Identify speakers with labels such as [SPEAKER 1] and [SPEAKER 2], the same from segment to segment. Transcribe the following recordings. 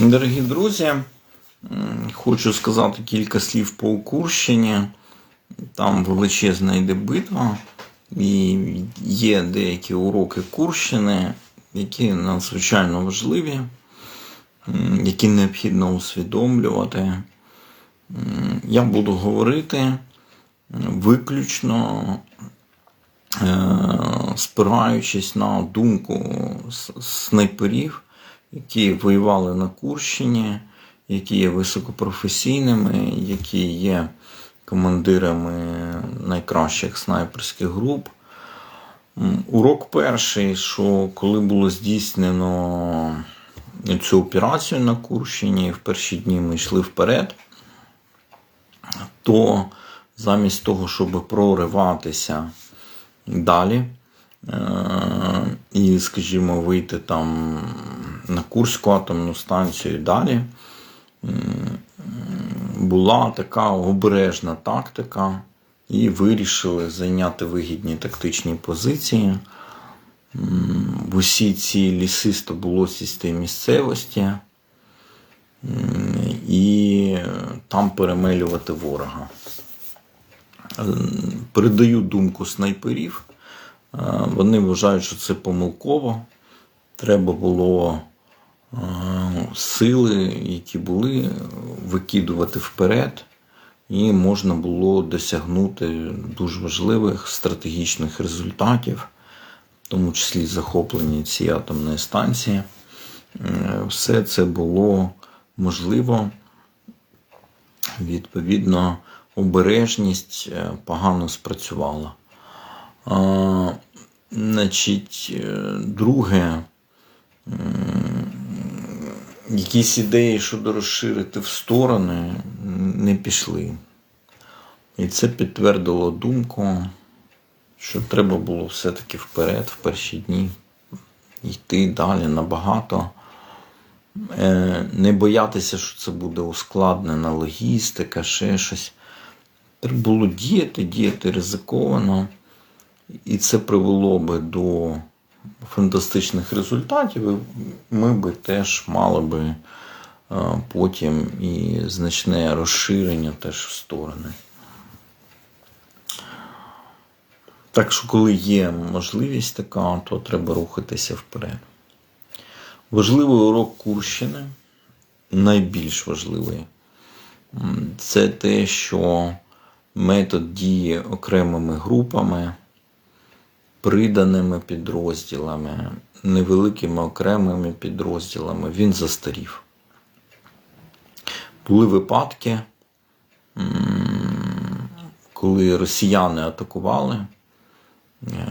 [SPEAKER 1] Дорогі друзі, хочу сказати кілька слів по Курщині. Там величезна йде битва, і є деякі уроки Курщини, які надзвичайно важливі, які необхідно усвідомлювати. Я буду говорити виключно е, спираючись на думку снайперів, які воювали на Курщині, які є високопрофесійними, які є командирами найкращих снайперських груп. Урок перший, що коли було здійснено цю операцію на Курщині, в перші дні ми йшли вперед, то замість того, щоб прориватися далі е, і, скажімо, вийти там на Курську атомну станцію і далі, була така обережна тактика, і вирішили зайняти вигідні тактичні позиції. В усі ці лісисто болотісті місцевості і там перемелювати ворога. Передаю думку снайперів. Е, Вони вважають, що це помилково. Треба було сили, які були, викидувати вперед, і можна було досягнути дуже важливих стратегічних результатів, в тому числі захоплення цієї атомної станції. Е, Все це було можливо відповідно, обережність е, погано спрацювала. А, значить, е, друге, м, якісь ідеї щодо розширити в сторони не пішли. І це підтвердило думку, що треба було все-таки вперед, в перші дні, йти далі набагато. Е, не боятися, що це буде ускладнена логістика, ще щось. Треба було діяти, діяти ризиковано, і це привело би до фантастичних результатів. Ми би теж мали би е, потім і значне розширення теж в сторони. Так що, коли є можливість така, то треба рухатися вперед. Важливий урок Курщини, найбільш важливий, це те, що метод дії окремими групами, приданими підрозділами, невеликими окремими підрозділами, він застарів. Були випадки, коли росіяни атакували,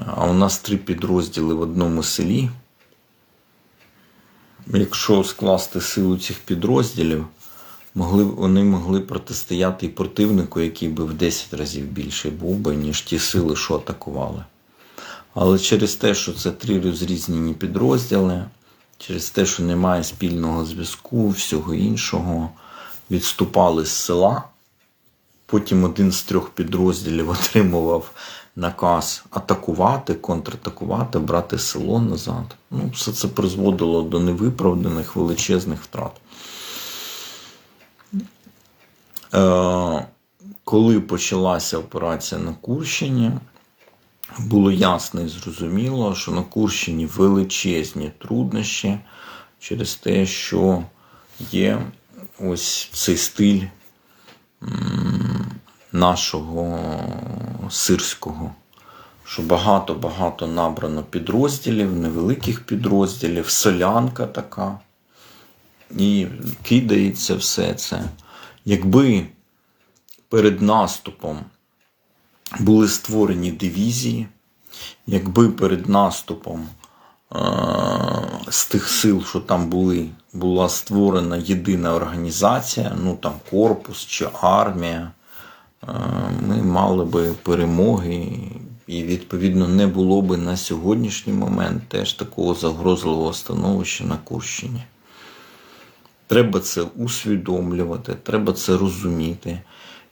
[SPEAKER 1] а у нас три підрозділи в одному селі. Якщо скласти силу цих підрозділів, могли, вони могли протистояти і противнику, який би в 10 разів більший був би, ніж ті сили, що атакували. Але через те, що це три розрізнені підрозділи, через те, що немає спільного зв'язку, всього іншого, відступали з села. Потім один з трьох підрозділів отримував наказ атакувати, контратакувати, брати село назад. Ну, все це призводило до невиправданих величезних втрат. Е, коли почалася операція на Курщині, було ясно і зрозуміло, що на Курщині величезні труднощі через те, що є ось цей стиль нашого сирського, що багато-багато набрано підрозділів, невеликих підрозділів, солянка така. І кидається все це. Якби перед наступом були створені дивізії, якби перед наступом е- з тих сил, що там були, була створена єдина організація, ну там корпус чи армія, е, ми мали би перемоги, і відповідно не було би на сьогоднішній момент теж такого загрозливого становища на Курщині. Треба це усвідомлювати, треба це розуміти.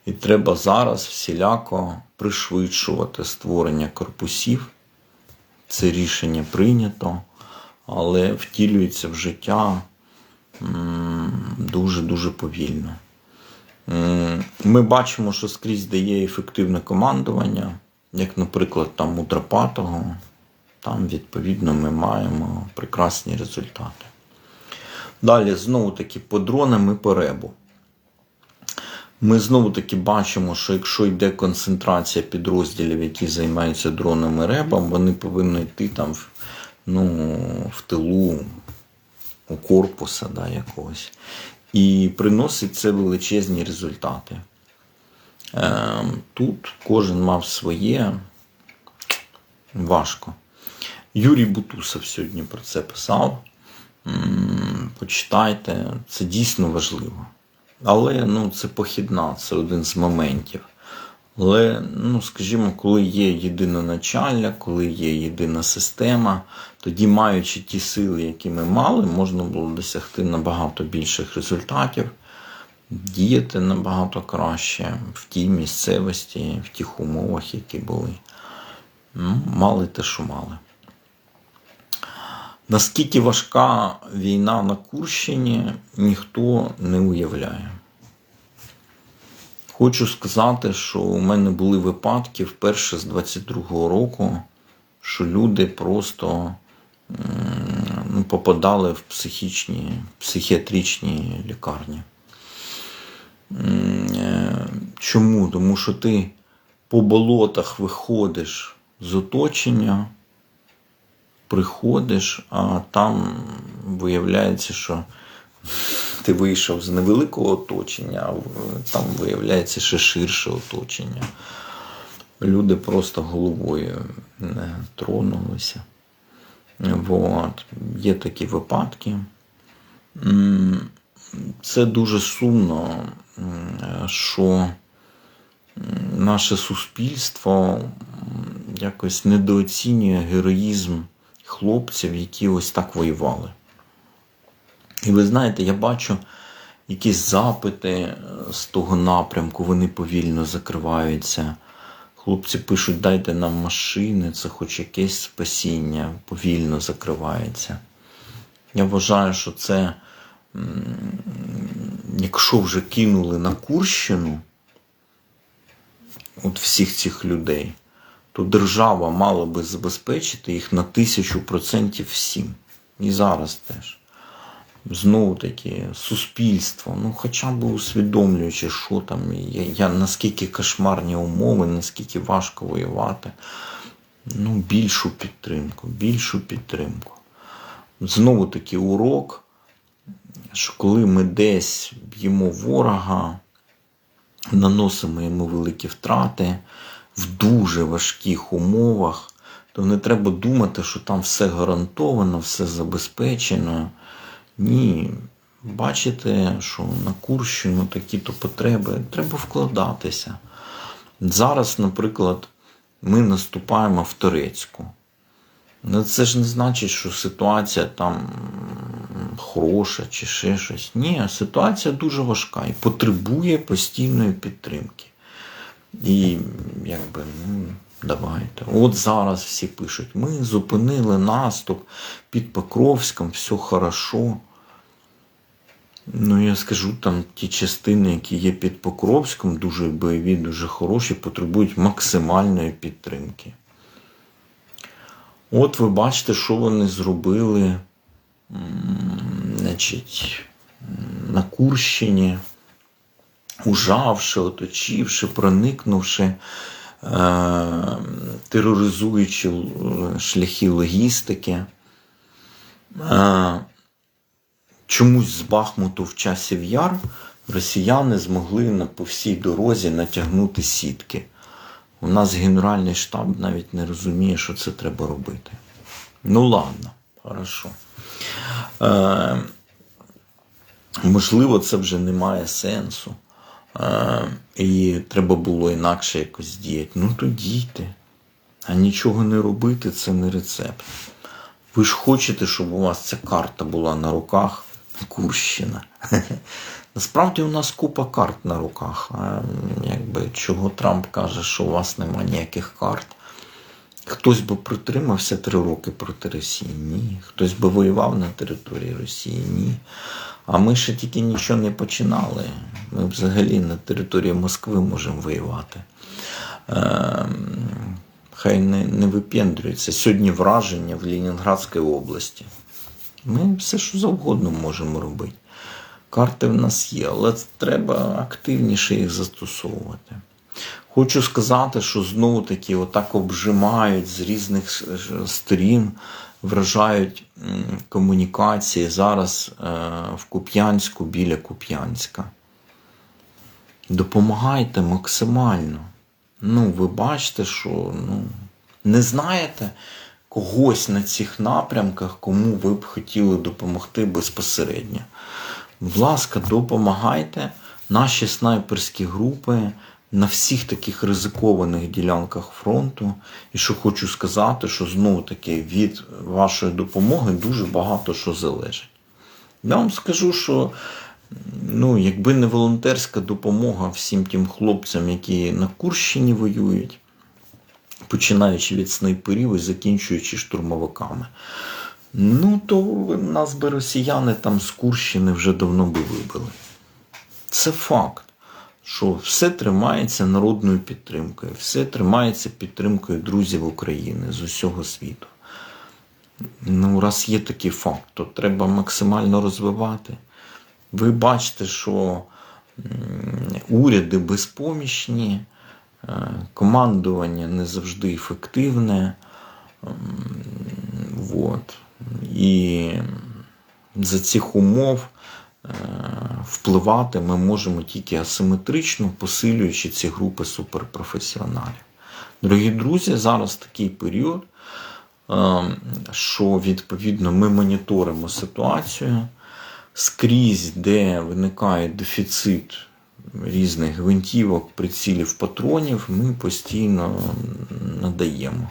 [SPEAKER 1] І треба зараз всіляко пришвидшувати створення корпусів. Це рішення прийнято, але втілюється в життя дуже-дуже повільно. Ми бачимо, що скрізь дає ефективне командування, як, наприклад, там у Драпатого. Там, відповідно, ми маємо прекрасні результати. Далі, знову таки, по дронам і по ребу. Ми знову таки бачимо, що якщо йде концентрація підрозділів, які займаються дронами ребом, вони повинні йти там в, ну, в тилу у корпуса да, якогось. І приносить це величезні результати. Ем, Тут кожен мав своє важко. Юрій Бутусов сьогодні про це писав. Почитайте, це дійсно важливо. Але ну, це похідна, це один з моментів. Але, ну, скажімо, коли є єдине начальня, коли є єдина система, тоді, маючи ті сили, які ми мали, можна було досягти набагато більших результатів, діяти набагато краще в тій місцевості, в тих умовах, які були. Ну, мали те, що мали. Наскільки важка війна на Курщині, ніхто не уявляє. Хочу сказати, що у мене були випадки вперше з 22-го року, що люди просто ну, попадали в психічні, психіатричні лікарні. Е, Чому? Тому що ти по болотах виходиш з оточення, приходиш, а там виявляється, що ти вийшов з невеликого оточення, а там виявляється ще ширше оточення. Люди просто головою не тронулися. Вот. Є такі випадки. Це дуже сумно, що наше суспільство якось недооцінює героїзм хлопців, які ось так воювали. І ви знаєте, я бачу якісь запити е, з того напрямку, вони повільно закриваються. Хлопці пишуть, дайте нам машини, це хоч якесь спасіння, повільно закривається. Я вважаю, що це, якщо вже кинули на Курщину от всіх цих людей, то держава мала би забезпечити їх на тисячу процентів всім. І зараз теж. Знову таки, суспільство, ну хоча б усвідомлюючи, що там, я, я, наскільки кошмарні умови, наскільки важко воювати. Ну, більшу підтримку, більшу підтримку. Знову таки урок, що коли ми десь б'ємо ворога, наносимо йому великі втрати в дуже важких умовах, то не треба думати, що там все гарантовано, все забезпечено. Ні. Бачите, що на Курщину такі-то потреби, треба вкладатися. Зараз, наприклад, ми наступаємо в Турецьку. Ну, це ж не значить, що ситуація там хороша чи ще щось. Ні, ситуація дуже важка і потребує постійної підтримки. І якби, ну, давайте. От зараз всі пишуть: ми зупинили наступ під Покровськом, все хорошо. Ну, я скажу, там ті частини, які є під Покровськом, дуже бойові, дуже хороші, потребують максимальної підтримки. От ви бачите, що вони зробили значить, на Курщині, ужавши, оточивши, проникнувши, е, тероризуючи шляхи логістики. Е, чомусь з Бахмуту в часів яр росіяни змогли по всій дорозі натягнути сітки. У нас Генеральний штаб навіть не розуміє, що це треба робити. Ну ладно, хорошо. Е, можливо, це вже не має сенсу. І треба було інакше якось діяти. Ну то дійте. А нічого не робити це не рецепт. Ви ж хочете, щоб у вас ця карта була на руках, Курщина. Насправді у нас купа карт на руках. А якби чого Трамп каже, що у вас нема ніяких карт. Хтось би притримався три роки проти Росії? Ні. Хтось би воював на території Росії? Ні. А ми ще тільки нічого не починали. Ми взагалі на території Москви можемо воювати. Ем, Хай не, не випендрюється. Сьогодні враження в Ленінградській області. Ми все, що завгодно можемо робити. Карти в нас є, але треба активніше їх застосовувати. Хочу сказати, що знову таки отак обжимають з різних сторін, вражають комунікації зараз е, в Куп'янську біля Куп'янська. Допомагайте максимально. Ну, ви бачите, що ну, не знаєте когось на цих напрямках, кому ви б хотіли допомогти безпосередньо. Будь ласка, допомагайте. Наші снайперські групи на всіх таких ризикованих ділянках фронту. І що хочу сказати, що знову таки від вашої допомоги дуже багато що залежить. Я вам скажу, що ну, якби не волонтерська допомога всім тим хлопцям, які на Курщині воюють, починаючи від снайперів і закінчуючи штурмовиками. Ну, то нас би росіяни там з Курщини вже давно би вибили. Це факт, що все тримається народною підтримкою, все тримається підтримкою друзів України з усього світу. Ну, раз є такий факт, то треба максимально розвивати. Ви бачите, що уряди безпомічні, е, командування не завжди ефективне. М, Вот. І за цих умов е, впливати ми можемо тільки асиметрично, посилюючи ці групи суперпрофесіоналів. Дорогі друзі, зараз такий період, е, що відповідно ми моніторимо ситуацію скрізь, де виникає дефіцит різних гвинтівок, прицілів, патронів, ми постійно надаємо.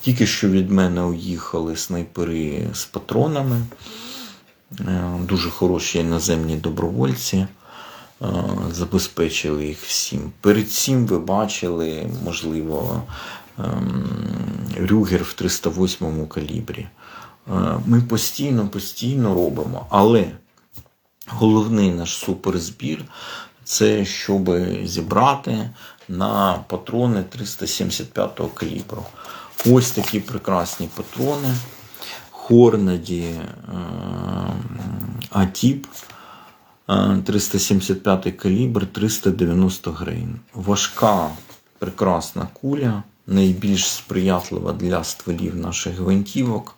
[SPEAKER 1] Тільки що від мене уїхали снайпери з патронами, Е, дуже хороші іноземні добровольці. е, Забезпечили їх всім. Перед цим ви бачили, можливо, ем, Рюгер в 308 калібрі. Е, Ми постійно, постійно робимо. Але головний наш суперзбір це щоб зібрати на патрони 375 калібру. Ось такі прекрасні патрони. Хорнаді е, А-тіп е, 375 калібр 390 грейн. Важка, прекрасна куля, найбільш сприятлива для стволів наших гвинтівок.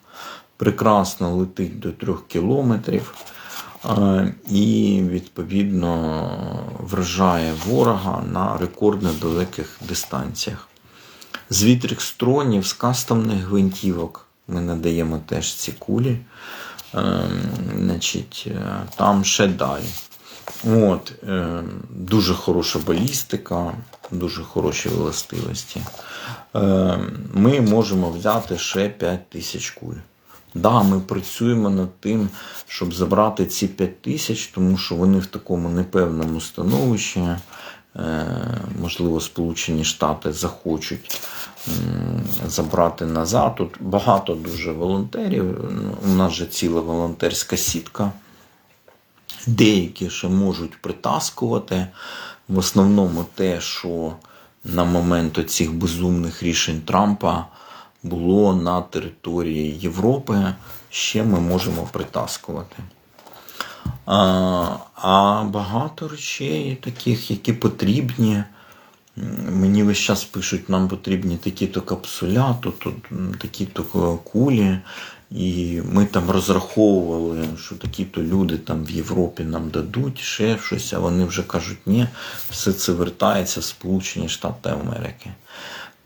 [SPEAKER 1] Прекрасно летить до 3 кілометрів. І, відповідно, вражає ворога на рекордно далеких дистанціях. З вітрикстронів, з кастомних гвинтівок ми надаємо теж ці кулі. Ем, значить, е, там ще далі. От, е, дуже хороша балістика, дуже хороші властивості. Е, ми можемо взяти ще 5 тисяч куль. Да, ми працюємо над тим, щоб забрати ці 5 тисяч, тому що вони в такому непевному становищі. Е, Можливо, Сполучені Штати захочуть забрати назад. Тут багато дуже волонтерів. У нас же ціла волонтерська сітка. Деякі ще можуть притаскувати. В основному те, що на момент цих безумних рішень Трампа було на території Європи, ще ми можемо притаскувати. А, багато речей, таких, які потрібні. Мені весь час пишуть, нам потрібні такі-то капсуля, такі-то кулі. І ми там розраховували, що такі-то люди там в Європі нам дадуть ще щось, а вони вже кажуть, ні, все це вертається в Сполучені Штати Америки.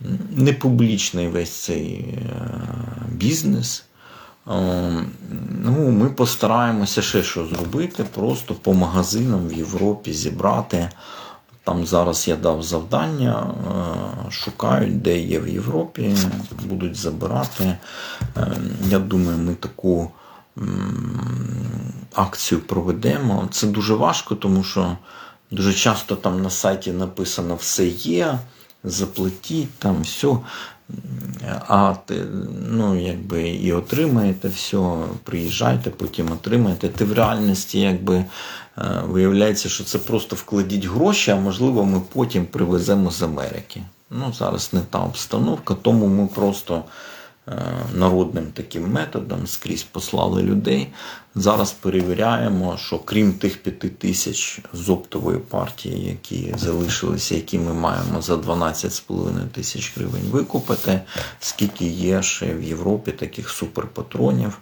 [SPEAKER 1] М, Не публічний весь цей е, бізнес. Е, Ну, ми постараємося ще що зробити, просто по магазинам в Європі зібрати. Там зараз я дав завдання, е, шукають, де є в Європі, будуть забирати. Я думаю, ми таку акцію проведемо. Це дуже важко, тому що дуже часто там на сайті написано все є, заплатіть, там все. А ну, якби і отримаєте все, приїжджайте, потім отримаєте. Ти в реальності, якби е, виявляється, що це просто вкладіть гроші, а можливо, ми потім привеземо з Америки. Ну, зараз не та обстановка, тому ми просто е, народним таким методом скрізь послали людей. Зараз перевіряємо, що крім тих п'яти тисяч з оптової партії, які залишилися, які ми маємо за 12,5 тисяч гривень викупити, скільки є ще в Європі таких суперпатронів.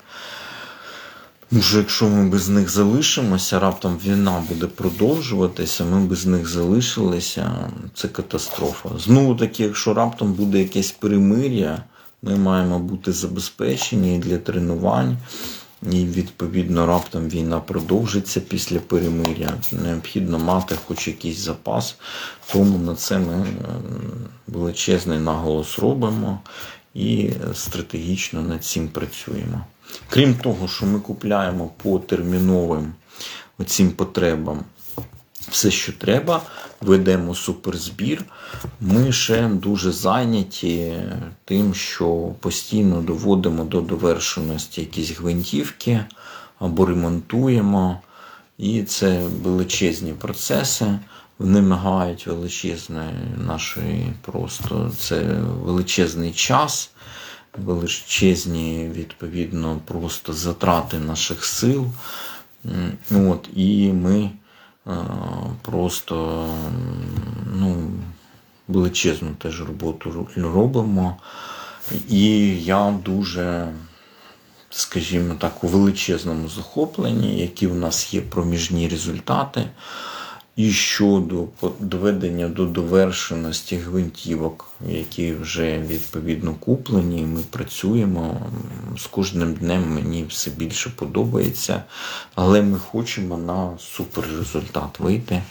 [SPEAKER 1] Що якщо ми без них залишимося, раптом війна буде продовжуватися, ми без них залишилися, це катастрофа. Знову таки, якщо раптом буде якесь перемир'я, ми маємо бути забезпечені для тренувань. І відповідно раптом війна продовжиться після перемир'я. Необхідно мати хоч якийсь запас, тому на це ми е, величезний наголос робимо і стратегічно над цим працюємо. Крім того, що ми купляємо по терміновим оцім потребам все, що треба, ведемо суперзбір. Ми ще дуже зайняті тим, що постійно доводимо до довершеності якісь гвинтівки або ремонтуємо. І це величезні процеси. Вимагають величезної нашої просто це величезний час, величезні, відповідно, просто затрати наших сил. От, і ми просто ну, величезну теж роботу робимо. І я дуже, скажімо так, у величезному захопленні, які в нас є проміжні результати. І щодо доведення до довершеності гвинтівок, які вже відповідно куплені, ми працюємо. З кожним днем мені все більше подобається, але ми хочемо на суперрезультат вийти.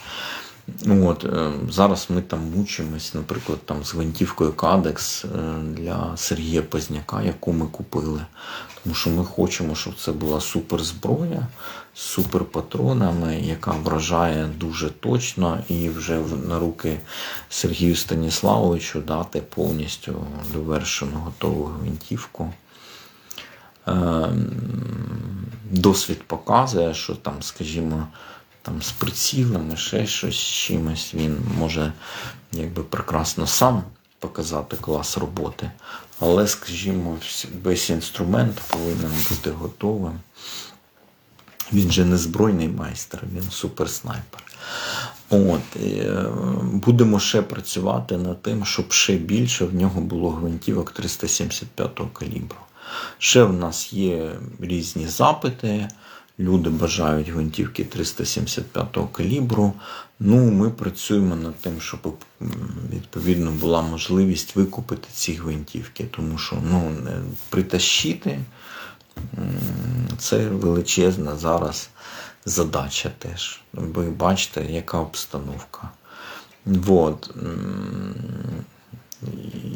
[SPEAKER 1] От, е, зараз ми там мучимось, наприклад, там з гвинтівкою Кадекс е, для Сергія Позняка, яку ми купили. Тому що ми хочемо, щоб це була суперзброя з суперпатронами, яка вражає дуже точно, і вже на руки Сергію Станіславовичу дати повністю довершену готову гвинтівку. Ем, Досвід показує, що там, скажімо, там з прицілами, ще щось з чимось, він може якби прекрасно сам показати клас роботи. Але, скажімо, весь інструмент повинен бути готовим. Він же не збройний майстер, він суперснайпер. От, е, будемо ще працювати над тим, щоб ще більше в нього було гвинтівок 375 калібру. Ще в нас є різні запити. Люди бажають гвинтівки 375 калібру. Ну, ми працюємо над тим, щоб відповідно була можливість викупити ці гвинтівки, тому що ну, притащити це величезна зараз задача теж. Ви бачите, яка обстановка. Вот.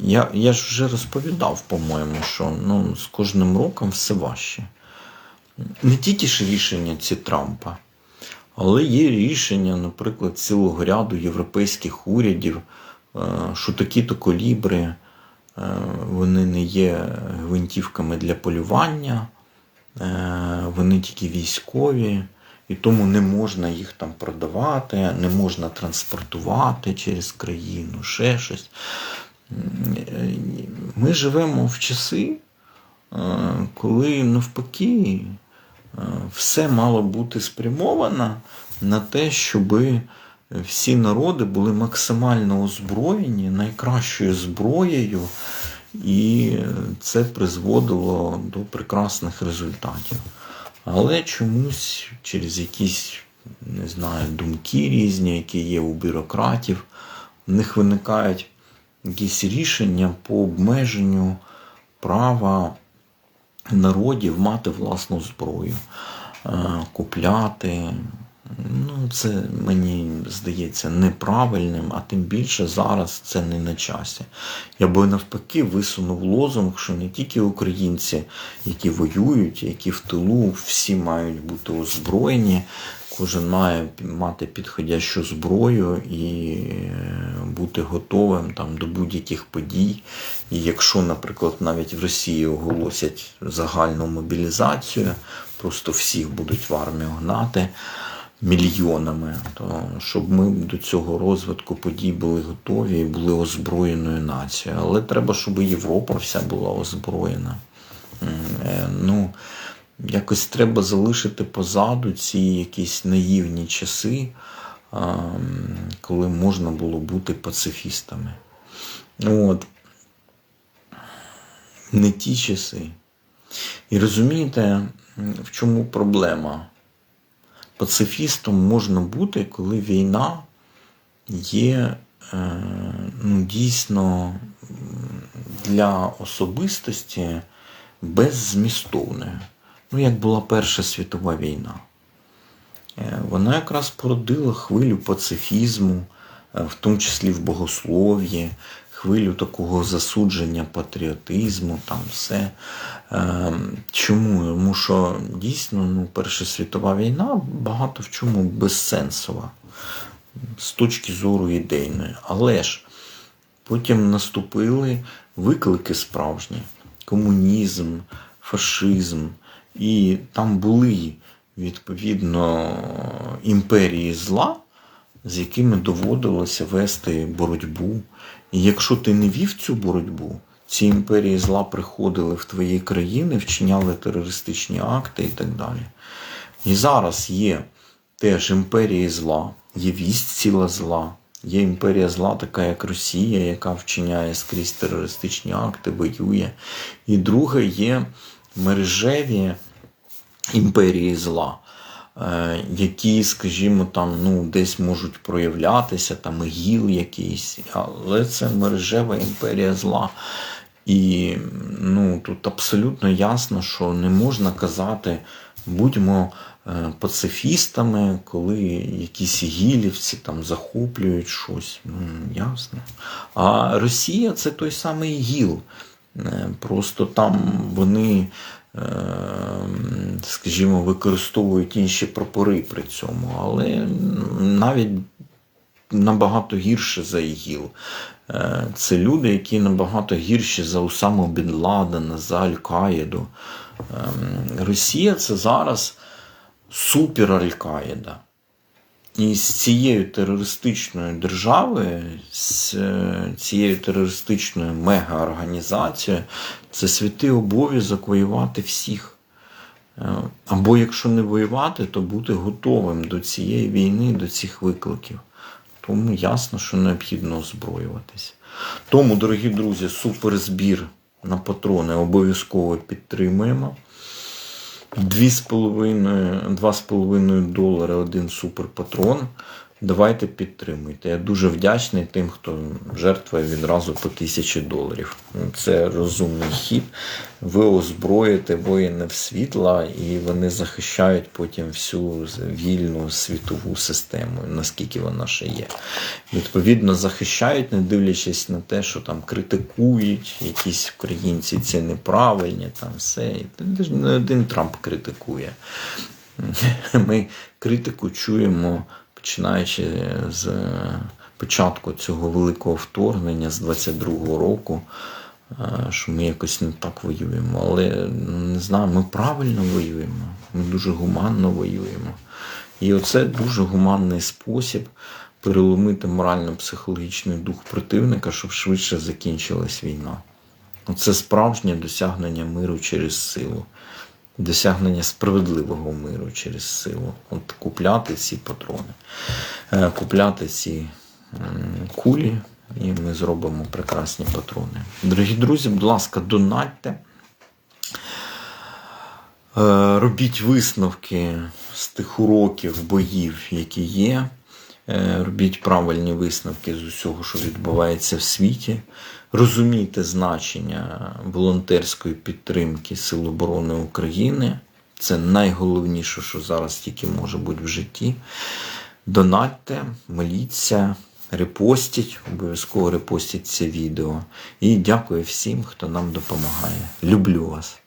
[SPEAKER 1] Я, я ж вже розповідав, по-моєму, що ну, з кожним роком все важче. Не тільки ж рішення ці Трампа, але є рішення, наприклад, цілого ряду європейських урядів, е, що такі-то колібри е, вони не є гвинтівками для полювання, е, вони тільки військові, і тому не можна їх там продавати, не можна транспортувати через країну, ще щось. Ми живемо в часи, коли навпаки все мало бути спрямовано на те, щоб всі народи були максимально озброєні найкращою зброєю, і це призводило до прекрасних результатів. Але чомусь через якісь, не знаю, думки різні, які є у бюрократів, в них виникають якісь рішення по обмеженню права народів мати власну зброю, е, купляти, Ну, це мені здається неправильним, а тим більше зараз це не на часі. Я би навпаки висунув лозунг, що не тільки українці, які воюють, які в тилу, всі мають бути озброєні, кожен має мати підходящу зброю і е, бути готовим там, до будь-яких подій. І якщо, наприклад, навіть в Росії оголосять загальну мобілізацію, просто всіх будуть в армію гнати мільйонами, то щоб ми до цього розвитку подій були готові і були озброєною нацією. Але треба, щоб Європа вся була озброєна. Е, Ну, якось треба залишити позаду ці якісь наївні часи, коли можна було бути пацифістами. От. Не ті часи. І розумієте, в чому проблема? Пацифістом можна бути, коли війна є е, ну, дійсно для особистості беззмістовною. Ну, як була Перша світова війна. Е, Вона якраз породила хвилю пацифізму, е, в тому числі в богослов'ї, хвилю такого засудження патріотизму, там все. Е, Чому? Тому що дійсно ну, Перша світова війна багато в чому безсенсова з точки зору ідейної. Але ж потім наступили виклики справжні: комунізм, фашизм. І там були відповідно імперії зла, з якими доводилося вести боротьбу. І якщо ти не вів цю боротьбу, ці імперії зла приходили в твої країни, вчиняли терористичні акти і так далі. І зараз є теж імперії зла, є вість ціла зла, є імперія зла, така як Росія, яка вчиняє скрізь терористичні акти, воює. І друге є мережеві імперії зла, які, скажімо, там ну, десь можуть проявлятися, там ігіл якийсь, але це мережева імперія зла. І ну, тут абсолютно ясно, що не можна казати, будьмо е, пацифістами, коли якісь гілівці там захоплюють щось. Ну, ясно. А Росія це той самий ГІЛ. Е, Просто там вони, е, скажімо, використовують інші прапори при цьому, але навіть набагато гірше за ІГІЛ. Е, Це люди, які набагато гірші за Усаму Бін Ладена, за Аль-Каїду. Ем, Росія це зараз супер Аль-Каїда. І з цією терористичною державою, з е, цією терористичною мегаорганізацією, це святий обов'язок воювати всіх. Е, Або якщо не воювати, то бути готовим до цієї війни, до цих викликів. Тому ясно, що необхідно озброюватися. Тому, дорогі друзі, суперзбір на патрони обов'язково підтримуємо. 2,5 2,5 долари один суперпатрон. Давайте підтримуйте. Я дуже вдячний тим, хто жертвує відразу по тисячі доларів. Це розумний хід. Ви озброїте воїнів світла, і вони захищають потім всю вільну світову систему, наскільки вона ще є. Відповідно, захищають, не дивлячись на те, що там критикують якісь українці, ці неправильні, там все. Не один Трамп критикує. Ми критику чуємо починаючи з початку цього великого вторгнення з 22-го року, е, що ми якось не так воюємо. Але не знаю, ми правильно воюємо, ми дуже гуманно воюємо. І оце дуже гуманний спосіб переломити морально-психологічний дух противника, щоб швидше закінчилась війна. Це справжнє досягнення миру через силу досягнення справедливого миру через силу. От Купляти ці патрони, е, купляти ці кулі, і ми зробимо прекрасні патрони. Дорогі друзі, будь ласка, донатьте. Е, робіть висновки з тих уроків, боїв, які є. Е, робіть правильні висновки з усього, що відбувається в світі. Розумійте значення волонтерської підтримки Сил оборони України. Це найголовніше, що зараз тільки може бути в житті. Донатьте, моліться, репостіть, обов'язково репостіть це відео. І дякую всім, хто нам допомагає. Люблю вас.